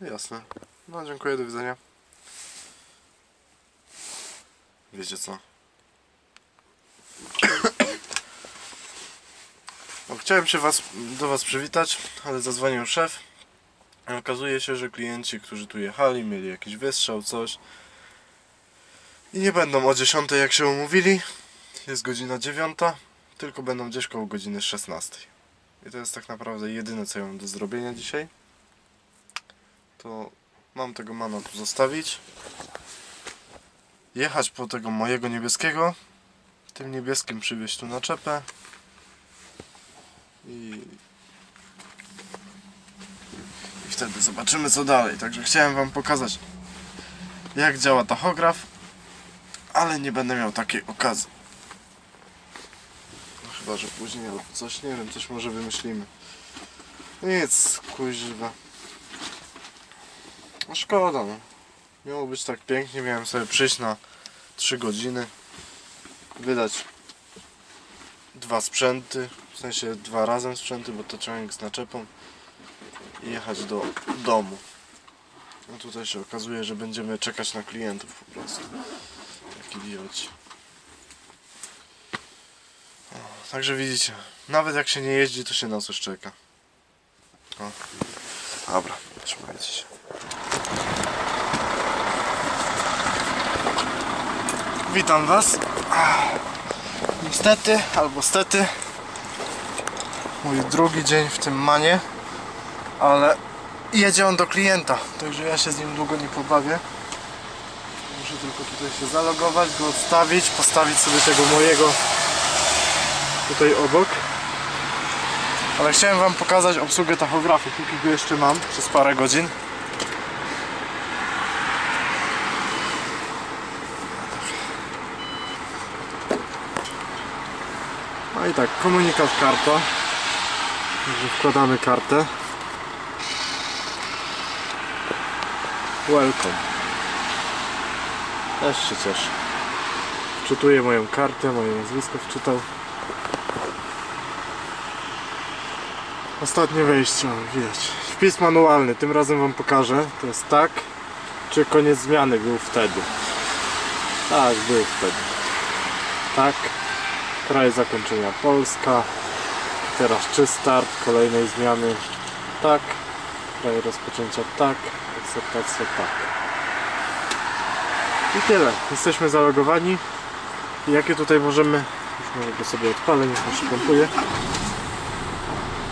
Jasne. No dziękuję, do widzenia. Wiecie co? No, chciałem się was, do was przywitać, ale zadzwonił szef. Okazuje się, że klienci, którzy tu jechali, mieli jakiś wystrzał, coś. I nie będą o 10 jak się umówili. Jest godzina 9, tylko będą gdzieś koło godziny 16. I to jest tak naprawdę jedyne co ja mam do zrobienia dzisiaj. To mam tego mana tu zostawić. Jechać po tego mojego niebieskiego. Tym niebieskim przywieźć tu naczepę. I... I wtedy zobaczymy co dalej. Także chciałem wam pokazać jak działa tachograf. Ale nie będę miał takiej okazji. No chyba, że później albo coś, nie wiem, coś może wymyślimy. Nic, kuźwa. No szkoda, no. Miało być tak pięknie, miałem sobie przyjść na 3 godziny, wydać dwa sprzęty, w sensie dwa razem sprzęty, bo to ciągnik z naczepą i jechać do domu. No tutaj się okazuje, że będziemy czekać na klientów po prostu. Jak idioci. O, Także widzicie, nawet jak się nie jeździ, to się na coś czeka. O. Dobra, trzymajcie się. Witam Was. Niestety, albo stety, mój drugi dzień w tym manie, ale jedzie on do klienta, także ja się z nim długo nie pobawię. Muszę tylko tutaj się zalogować, go odstawić, postawić sobie tego mojego tutaj obok. Ale chciałem Wam pokazać obsługę tachografu, póki go jeszcze mam przez parę godzin. I tak, komunikat karta. Wkładamy kartę. Welcome. Też się cieszę. Moją kartę, moje nazwisko wczytał. Ostatnie wejście, widać. Wpis manualny, tym razem wam pokażę. To jest tak, czy koniec zmiany był wtedy. Tak, był wtedy. Tak. Kraj zakończenia Polska. Teraz czy start kolejnej zmiany. Tak. Kraj rozpoczęcia tak. Akceptacja tak. I tyle. Jesteśmy zalogowani. Jakie tutaj możemy... Już może go sobie odpalę, niech on się pompuje.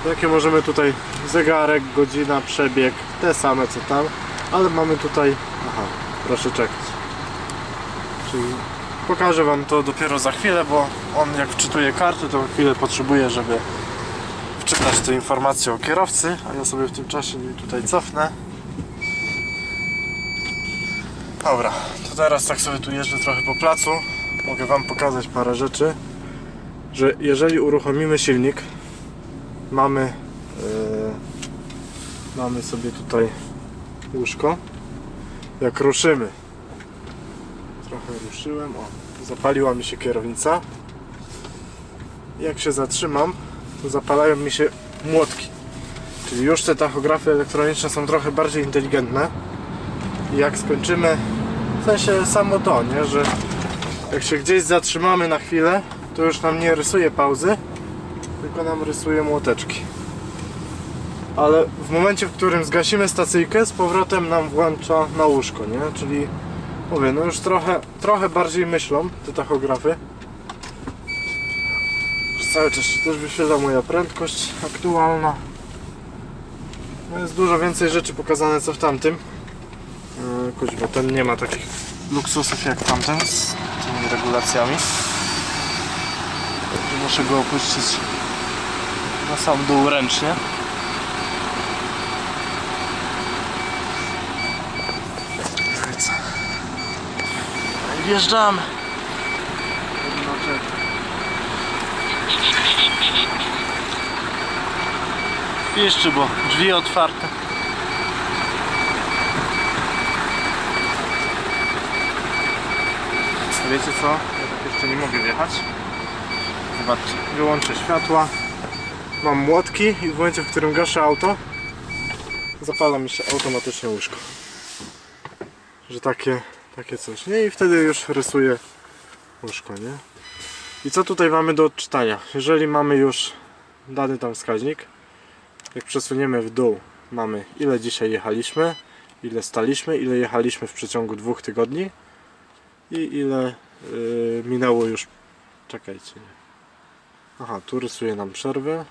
Jakie możemy tutaj zegarek, godzina, przebieg, te same co tam, ale mamy tutaj, aha, proszę czekać. Czyli pokażę Wam to dopiero za chwilę, bo on jak wczytuje karty, to chwilę potrzebuje, żeby wczytać te informacje o kierowcy, a ja sobie w tym czasie tutaj cofnę. Dobra, to teraz tak sobie tu jeżdżę trochę po placu. Mogę Wam pokazać parę rzeczy, że jeżeli uruchomimy silnik, mamy e, mamy sobie tutaj łóżko jak ruszymy ruszyłem o, zapaliła mi się kierownica jak się zatrzymam to zapalają mi się młotki czyli już te tachografy elektroniczne są trochę bardziej inteligentne i jak skończymy w sensie samo to, nie, że jak się gdzieś zatrzymamy na chwilę to już nam nie rysuje pauzy tylko nam rysuje młoteczki. Ale w momencie, w którym zgasimy stacyjkę, z powrotem nam włącza na łóżko, nie? Czyli mówię, no już trochę, trochę bardziej myślą te tachografy. Cały czas się też wyświetla moja prędkość aktualna. No jest dużo więcej rzeczy pokazane co w tamtym. Jakoś, bo ten nie ma takich luksusów jak tamten z tymi regulacjami. Muszę go opuścić na sam dół ręcznie. No i co? No i wjeżdżamy. Jeszcze, bo drzwi otwarte. Wiecie co? Ja tak jeszcze nie mogę wjechać. Zobaczcie, wyłączę światła. Mam młotki i w momencie, w którym gaszę auto, zapala mi się automatycznie łóżko. Że takie, takie coś, nie? I wtedy już rysuję łóżko, nie? I co tutaj mamy do odczytania? Jeżeli mamy już dany tam wskaźnik, jak przesuniemy w dół, mamy ile dzisiaj jechaliśmy, ile staliśmy, ile jechaliśmy w przeciągu dwóch tygodni i ile yy, minęło już. Czekajcie. Nie. Aha, tu rysuje nam przerwę.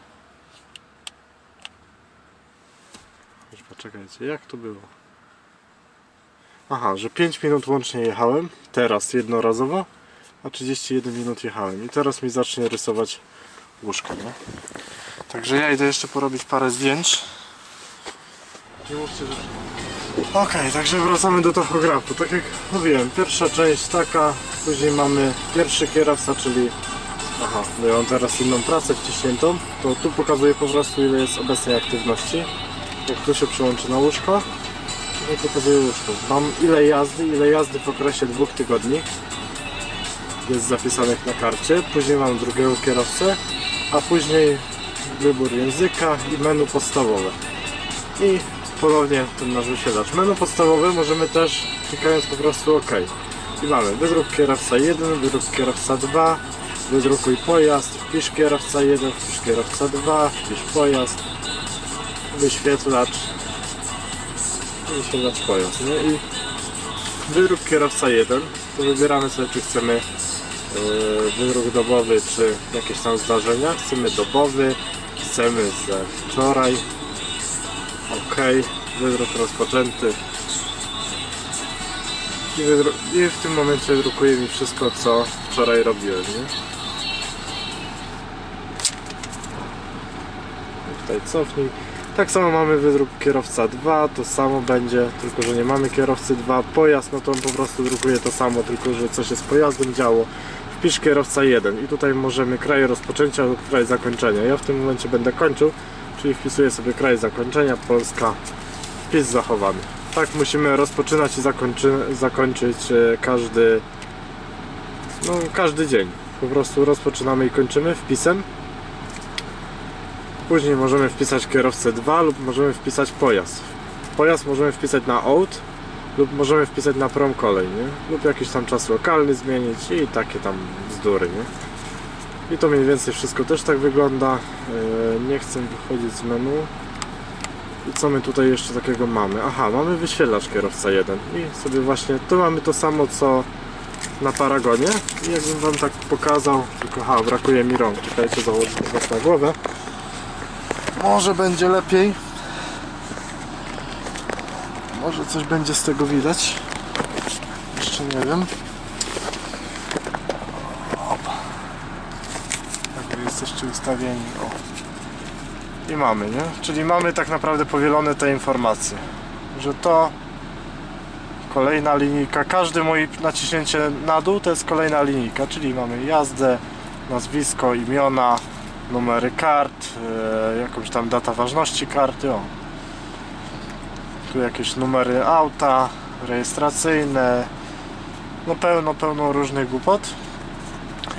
Chyba czekajcie, jak to było? Aha, że 5 minut łącznie jechałem, teraz jednorazowo, a 31 minut jechałem. I teraz mi zacznie rysować łóżko, nie? Także ja idę jeszcze porobić parę zdjęć. Nie mówcie, że... Okej, także wracamy do tachografu. Tak jak mówiłem, pierwsza część taka, później mamy pierwszy kierowca, czyli aha, bo ja mam teraz inną pracę wciśniętą, to tu pokazuję po prostu ile jest obecnej aktywności. Jak tu się przyłączy na łóżko, to pokazuję łóżko. Mam ile jazdy, ile jazdy w okresie dwóch tygodni jest zapisanych na karcie. Później mam drugiego kierowcę, a później wybór języka i menu podstawowe. I ponownie ten nasz wyświetlacz. Menu podstawowe możemy też klikając po prostu OK. I mamy wydruk kierowca 1, wydruk kierowca 2, wydrukuj pojazd, wpisz kierowca 1, wpisz kierowca 2, wpisz pojazd, wyświetlacz, pojazd, nie? I wydruk kierowca 1, to wybieramy sobie czy chcemy yy, wydruk dobowy, czy jakieś tam zdarzenia. Chcemy dobowy, chcemy ze wczoraj, ok, wydruk rozpoczęty. I, wydru- I w tym momencie drukuje mi wszystko, co wczoraj robiłem, nie? Tutaj cofnij. Tak samo mamy wydruk kierowca 2, to samo będzie, tylko że nie mamy kierowcy 2. Pojazd, no to on po prostu drukuje to samo, tylko że coś się z pojazdem działo. Wpisz kierowca 1 i tutaj możemy kraj rozpoczęcia lub kraj zakończenia. Ja w tym momencie będę kończył, czyli wpisuję sobie kraj zakończenia, Polska, wpis zachowany. Tak musimy rozpoczynać i zakończy, zakończyć e, każdy, no, każdy dzień. Po prostu rozpoczynamy i kończymy wpisem. Później możemy wpisać kierowcę 2 lub możemy wpisać pojazd. Pojazd możemy wpisać na out lub możemy wpisać na prom kolej, nie? Lub jakiś tam czas lokalny zmienić i takie tam bzdury, nie? I to mniej więcej wszystko też tak wygląda. Yy, Nie chcę wychodzić z menu. I co my tutaj jeszcze takiego mamy? Aha, mamy wyświetlacz kierowca 1 i sobie właśnie, tu mamy to samo co na Paragonie i jakbym wam tak pokazał, tylko ha, brakuje mi rąk, czekajcie, założę tak na głowę może będzie lepiej może coś będzie z tego widać jeszcze nie wiem Opa. tak jesteście ustawieni o. i mamy, nie? czyli mamy tak naprawdę powielone te informacje że to kolejna linijka, każdy mój naciśnięcie na dół to jest kolejna linijka, czyli mamy jazdę, nazwisko, imiona, numery kart, e, jakąś tam data ważności karty, o. Tu jakieś numery auta, rejestracyjne, no pełno, pełno różnych głupot.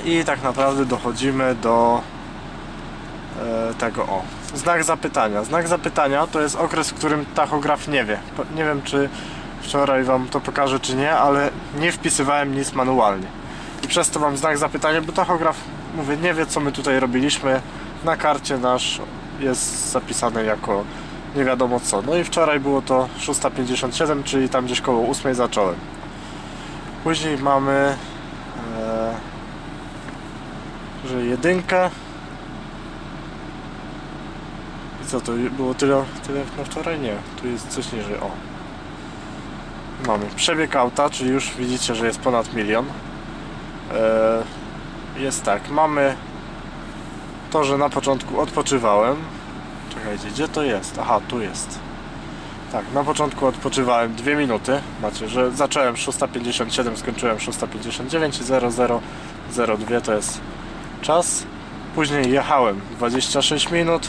I tak naprawdę dochodzimy do e, tego, o, znak zapytania. Znak zapytania to jest okres, w którym tachograf nie wie. Nie wiem, czy wczoraj Wam to pokażę, czy nie, ale nie wpisywałem nic manualnie. I przez to mam znak zapytania, bo tachograf, mówię, nie wie, co my tutaj robiliśmy. Na karcie nasz jest zapisane jako nie wiadomo co. No i wczoraj było to 6.57, czyli tam gdzieś koło 8 zacząłem. Później mamy e, że jedynkę. I co to było tyle, tyle na wczoraj? Nie, tu jest coś niżej. O. Mamy przebieg auta, czyli już widzicie, że jest ponad milion. E, jest tak, mamy to, że na początku odpoczywałem. Czekajcie, gdzie to jest? Aha, tu jest. Tak, na początku odpoczywałem 2 minuty. Macie, że zacząłem 6.57, skończyłem 6.59 i 0002 to jest czas. Później jechałem 26 minut.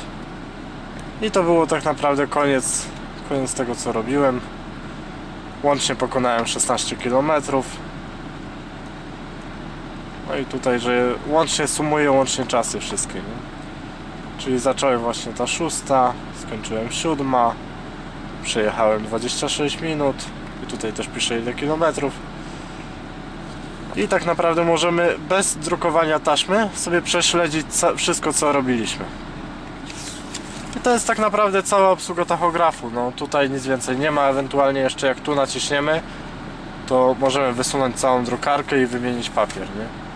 I to było tak naprawdę koniec, koniec tego co robiłem. Łącznie pokonałem 16 km. I tutaj, że łącznie sumuję łącznie czasy wszystkie, nie? Czyli zacząłem właśnie ta szósta, skończyłem siódma, Przejechałem 26 minut i tutaj też piszę ile kilometrów. I tak naprawdę możemy bez drukowania taśmy sobie prześledzić wszystko co robiliśmy. I to jest tak naprawdę cała obsługa tachografu. No tutaj nic więcej nie ma, ewentualnie jeszcze jak tu naciśniemy, to możemy wysunąć całą drukarkę i wymienić papier, nie?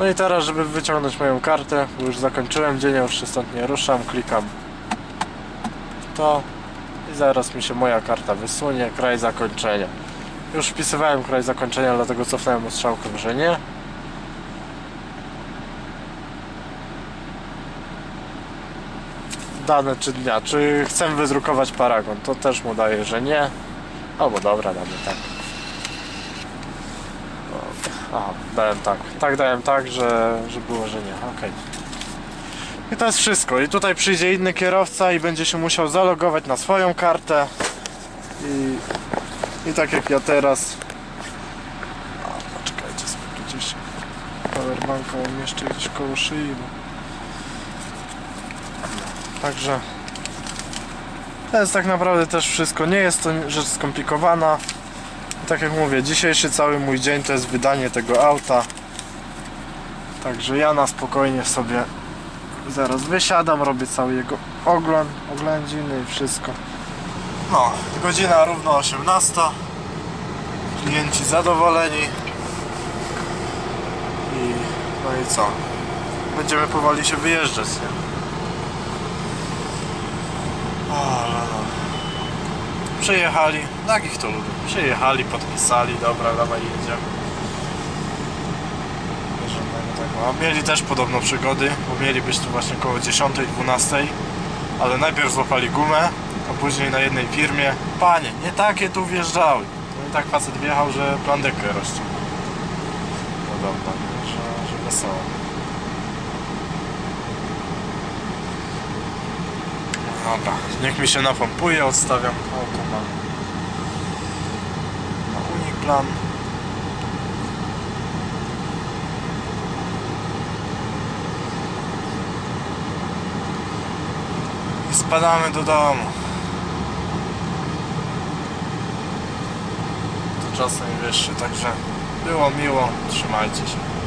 No i teraz, żeby wyciągnąć moją kartę, już zakończyłem dzień, już się stąd nie ruszam, klikam to i zaraz mi się moja karta wysunie, kraj zakończenia. Już wpisywałem kraj zakończenia, dlatego cofnąłem ostrzałkę, że nie. Dane czy dnia, czy chcę wydrukować paragon, to też mu daje, że nie. Albo dobra, damy tak. Aha, dałem tak. Tak dałem tak, że, że było, że nie. Okej. I to jest wszystko. I tutaj przyjdzie inny kierowca i będzie się musiał zalogować na swoją kartę. I, i tak jak ja teraz. A, poczekajcie sobie gdzieś powerbanka umieszczę gdzieś koło szyi. Także to jest tak naprawdę też wszystko. Nie jest to rzecz skomplikowana. Tak jak mówię, dzisiejszy cały mój dzień to jest wydanie tego auta. Także ja na spokojnie sobie zaraz wysiadam, robię cały jego ogląd, oględziny i wszystko. No, godzina równo 18. Klienci zadowoleni. I no i co? Będziemy powoli się wyjeżdżać, nie? O, ale no. Przyjechali, tak ich to lubię. Przyjechali, podpisali, dobra, dawaj jedziemy. Żadnego tego. A mieli też podobno przygody, bo mieli być tu właśnie koło 10, 12, ale najpierw złapali gumę, a później na jednej firmie. Panie, nie takie tu wjeżdżały. No i tak facet wjechał, że plandekę rozciął. Podobno, nie? że, że wesoło. Dobra, niech mi się napompuje, odstawiam auto na, na Uniplan. I spadamy do domu. To czas najwyższy, także było miło, trzymajcie się.